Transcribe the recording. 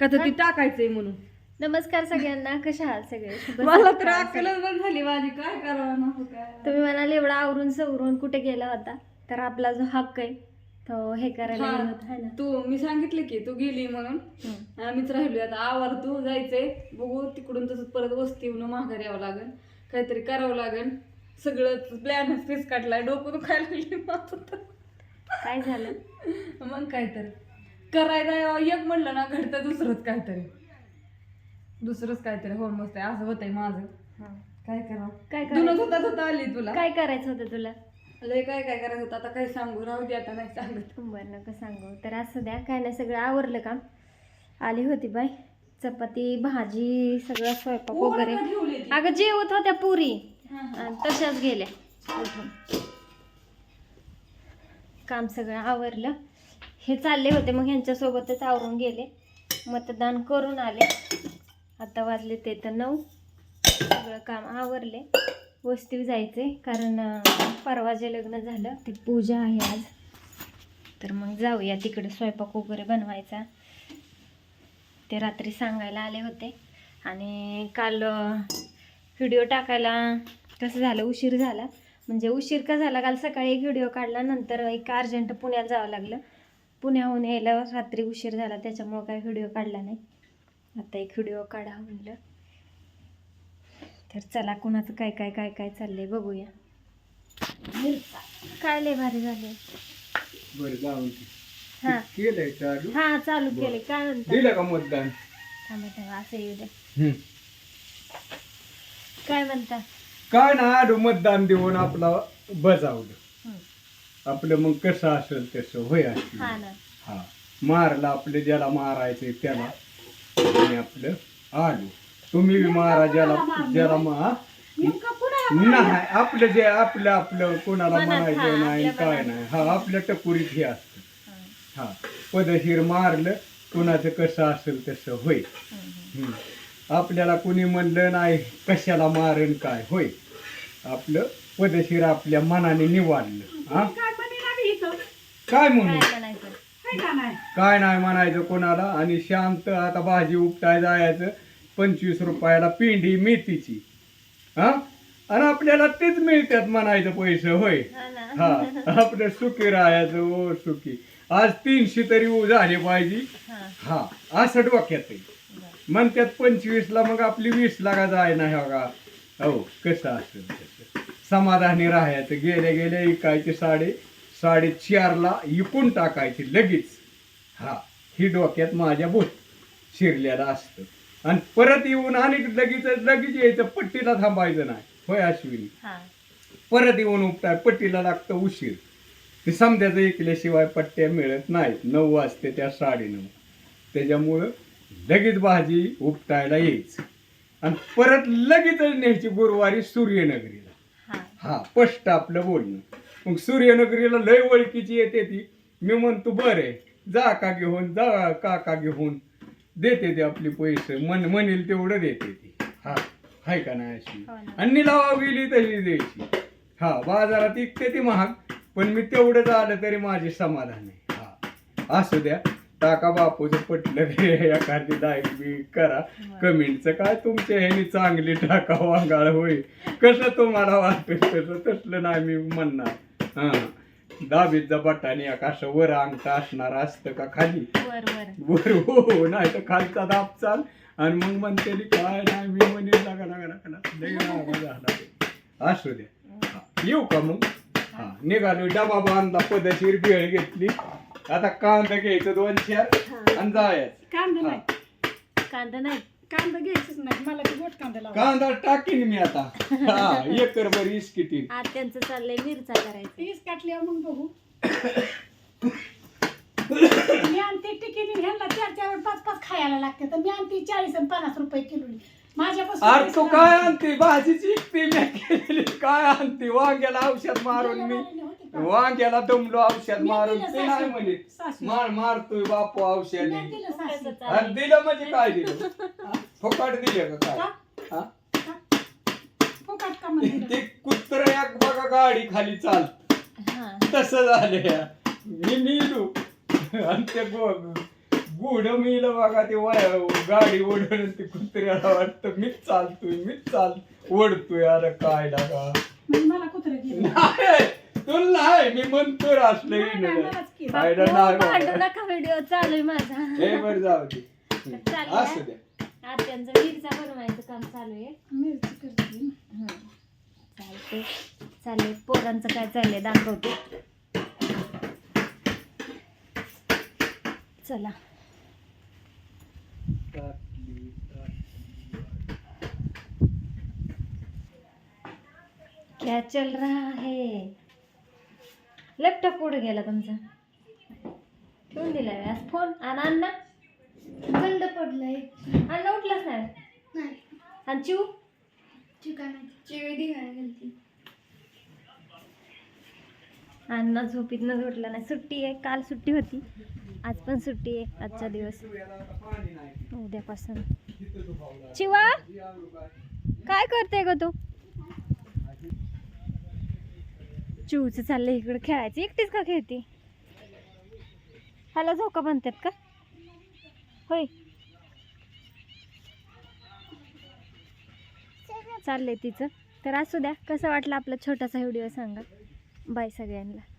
का तर ती टाकायचंय म्हणून. नमस्कार सगळ्यांना कशा आहात सगळे? शुभ मला तर सकाळ. अक्कलच बंद झाली माझी. काय करावं नको काय? तुम्ही म्हणाल एवढा आवरून सवरून कुठे गेला होता? तर आपला जो हक्क आहे तो हे करायला. गेलो होता है ना? तू मी सांगितलं की तू गेली म्हणून. हम्म. आम्हीच राहिलो आता आवार तू जायचंय. बघू तिकडून तसंच परत वस्ती येऊन माघार यावं लागेल. काहीतरी करावं लागेल. सगळं प्लॅनच तेच काढलाय डोकं दुखायला लागली माझं तर. काय झालं? मग काय तर. करायला एक म्हणलं ना घडतं दुसरंच काहीतरी. दुसरंच काहीतरी हो मस्त आहे असं होतंय माझं. काय करावं? काय करायचं? धुता आली तुला. काय करायचं होतं तुला? लय काय काय करायचं होतं? आता काय सांगू राहू दे आता नाही सांगत. बरं नका सांगू. तर असं द्या काय नाही सगळं आवरलं का? आली होती बाई. चपाती भाजी सगळं स्वयंपाक वगैरे. अगं जेवत होत्या पुरी. आणि तशाच गेल्या. उठून. काम सगळं आवरलं. हे चालले होते मग ह्यांच्यासोबतच आवरून गेले. मतदान करून आले. आता वाजले ते तर नऊ. सगळं काम आवरले. वस्तीवर जायचे कारण परवा जे लग्न झालं. ती पूजा आहे आज. तर मग जाऊया तिकडे स्वयंपाक वगैरे बनवायचा. ते रात्री सांगायला आले होते. आणि काल व्हिडिओ टाकायला कसं झालं उशीर झाला. म्हणजे उशीर का झाला? काल सकाळी एक व्हिडिओ काढला नंतर एक अर्जंट पुण्याला जावं लागलं. पुण्याहून यायला रात्री उशीर झाला त्याच्यामुळं काही व्हिडिओ काढला नाही. आता एक व्हिडिओ काढा म्हणलं. तर चला कुणाचं काय काय काय काय चाललंय बघूया. काय लय भारी झाले. बरं हा. केलंय चालू? हा चालू केले काय का मतदान? थांबा थांबा असं येऊ द्या. काय म्हणता? काय ना मतदान देऊन आपला बजावलं. आपलं मग कसं असेल तसं होय असेल. हा ना. हा. मारलं आपलं ज्याला मारायचंय त्याला. आणि आपलं आलो. तुम्ही बी मारा ज्याला ज्याला मा नाही आपलं जे आपलं आपलं कोणाला मनात, हा, म्हणायचं नाही आपल्या काय मनात. नाही. हा आपल्या टकुरीत हे असतं. हं. हा. पदशीर मारलं कुणाचं कसं असेल तसं होय. हम्म. आपल्याला कुणी म्हणलं नाही कशाला मारण काय होय. आपलं पदशीर आपल्या मनाने निवाडलं हा? काय म्हणू? काय नाही? म्हणायचं कोणाला. आणि शांत आता भाजी उपटाय जायचं. पंचवीस रुपयाला पिंडी मेथीची. हा? आणि आपल्याला तेच मिळतात म्हणायचं पैसे होय? हा हा. आपलं सुखी राहायचं ओ सुखी. आज तीनशे तरी उ- झाले पाहिजे. हा. हा. असं डोक्यात. म्हणतात पंचवीसला मग आपली वीस लागा जाय नाही हो का हो कसं असेल समाधानी राहायचं. गेल्या गेल्या इकायची साडे साडेचारला इकून टाकायची लगेच. हा ही डोक्यात माझ्या बोट शिरलेलं असतं. आणि परत येऊन आणि लगेच लगेच यायचं पट्टीला थांबायचं नाही. होय अश्विनी? हा. परत येऊन उपटाय पट्टीला लागतं उशीर. ते समद्याचं ऐकल्याशिवाय पट्ट्या मिळत नाहीत. नऊ वाजते त्या साडेनऊ. त्याच्यामुळं लगेच भाजी उपटायला यायचं. आणि परत लगेचच न्यायची गुरुवारी सूर्यनगरीला. हा. हा स्पष्ट आपलं बोलणं. मग सूर्यनगरीला लय ओळखीची येते ती. मी म्हणतो बरे जा का घेऊन जा काका घेऊन. देते ते आपले पैसे. मन म्हणेल तेवढं देते ती. हा हाय का नाही अशी? हो. आणि लावा गेली तशी द्यायची. हा बाजारात इकते ती महाग पण मी तेवढं आलं तरी माझे समाधान आहे. हा असू द्या. टाका बापूचं पटलं एखादी बी करा. कमेंटचं काय तुमच्या ह्यानी चांगली टाका वांगाळ होईल कसं तुम्हाला वाटतं तसं? तसलं नाही मी म्हणणार. हा. दहावीचा बटाने असं वर अंगठा असणार असतं का खाली? वर वर. वर हो नाही तर खालचा दाब चाल. आणि मग म्हणते काय नाही मी म्हणे लागा लागा लागा झाला असू द्या हा, येऊ का मग? हा. निघालो डबा बांधला पदशीर भेळ घेतली. आता कांदा घ्यायचं दोन चार आणि जायचं. कांदा हा. नाही. कांदा नाही. कांदा घ्यायचंच नाही मला ते गोट कांदा लावा कांदा टाकीन मी आता. हा एकर बर इस्किटीन आज त्यांचं चाललंय मिरचा करायचं. तीस काटल्यावर मग बघू. मी आणते टिकीने ह्यांना चार चार पाच पाच खायला लागते. तर मी आणते चाळीस आणि पन्नास रुपये किलो माझ्यापासून अरे पैसे तू काय. आणते? भाजीची इकते मी केलेली. काय आणते? वांग्याला औषध मारून मी? वांग्याला दमलो औषध मारून. ते नाही म्हणे सासू. मार मारतोय बापू मी औषध. दिलं सासू. आणि दिलं म्हणजे काय दिलं? फुकट दिलं का काय का? हा? का? फुकट का म्हणते ते कुत्र एक बघा गाडी खाली चाल हा तसं झालं मी निलू आणि ते गुड मिल बघा ते वाय- गाडी ओढून ते कुत्र्याला वाटतं मीच चालतोय मीच चाल ओढतोय अरे काय लागा मला कुत्र गेलं नाही तुला नाही मी म्हणतो असलं नाही, नाही, मलाच की. फायदा बापू, नाही भांडू बाबा. नका व्हिडिओ चालू आहे माझा हे बरं जाऊ दे चालेल. असू द्या आत्यांचं मिरचा बनवायचं काम चालू आहे. मिरची करते. चालते चालेल पोरांचं काय चाललंय दाखवते. चला. क्या चल रहा है लॅपटॉप कुठे गेला तुमचा? ठेवून दिलाय आज फोन आणि बंद पडलंय. अण्णा उठलाच नाही. नाही. आणि चिवेदी घालायला गेलती अण्णा झोपीतनं उठला नाही. सुट्टी आहे. काल सुट्टी होती. आज पण सुट्टी आहे. आजचा दिवस. उद्यापासून. चिवा? काय करते ग तू? चिवचं चाललंय इकडे. खेळायचं? एकटीच का खेळते? ह्याला झोका बनतात का? होय. चाललंय तिचं. तर असू द्या कसं वाटलं आपला छोटासा व्हिडिओ सांगा. बाय सगळ्यांना.